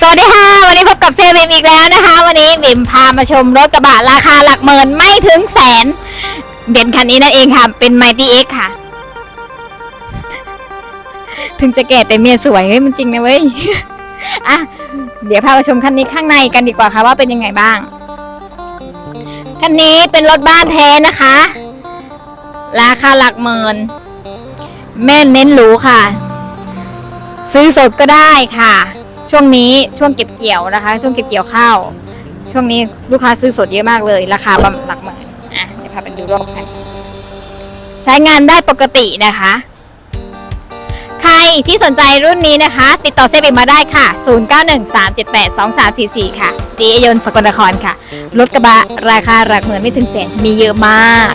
สวัสดีค่ะ วันนี้พบกับเซบิมอีกแล้วนะคะ วันนี้บิมพามาชมรถกระบะราคาหลักหมื่นไม่ถึงแสนเบนคันนี้นั่นเองค่ะ เป็น Mighty X ค่ะ ถึงจะแก่แต่เมียสวยเฮ้ยมันจริงนะเว้ยอะเดี๋ยวพามาชมคันนี้ข้างในกันดีกว่าค่ะว่าเป็นยังไงบ้างคันนี้เป็นรถบ้านแท้นะคะ ราคาหลักหมื่นแม่เน้นหรูค่ะ ซื้อสดก็ได้ค่ะ ช่วงนี้ช่วงเก็บเกี่ยวนะคะ ช่วงเก็บเกี่ยวข้าว ช่วงนี้ลูกค้าซื้อสดเยอะมากเลย ราคาประมาณหลักหมื่นอะเดี๋ยวพาไปดูรอบคันใช้งานได้ปกตินะคะ ใครที่สนใจรุ่นนี้นะคะ ติดต่อเซฟเอกมาได้ค่ะ 0913782344 ค่ะดีเอยนสกลนครค่ะ รถกระบะราคาหลักหมื่นไม่ถึงแสนมีเยอะมาก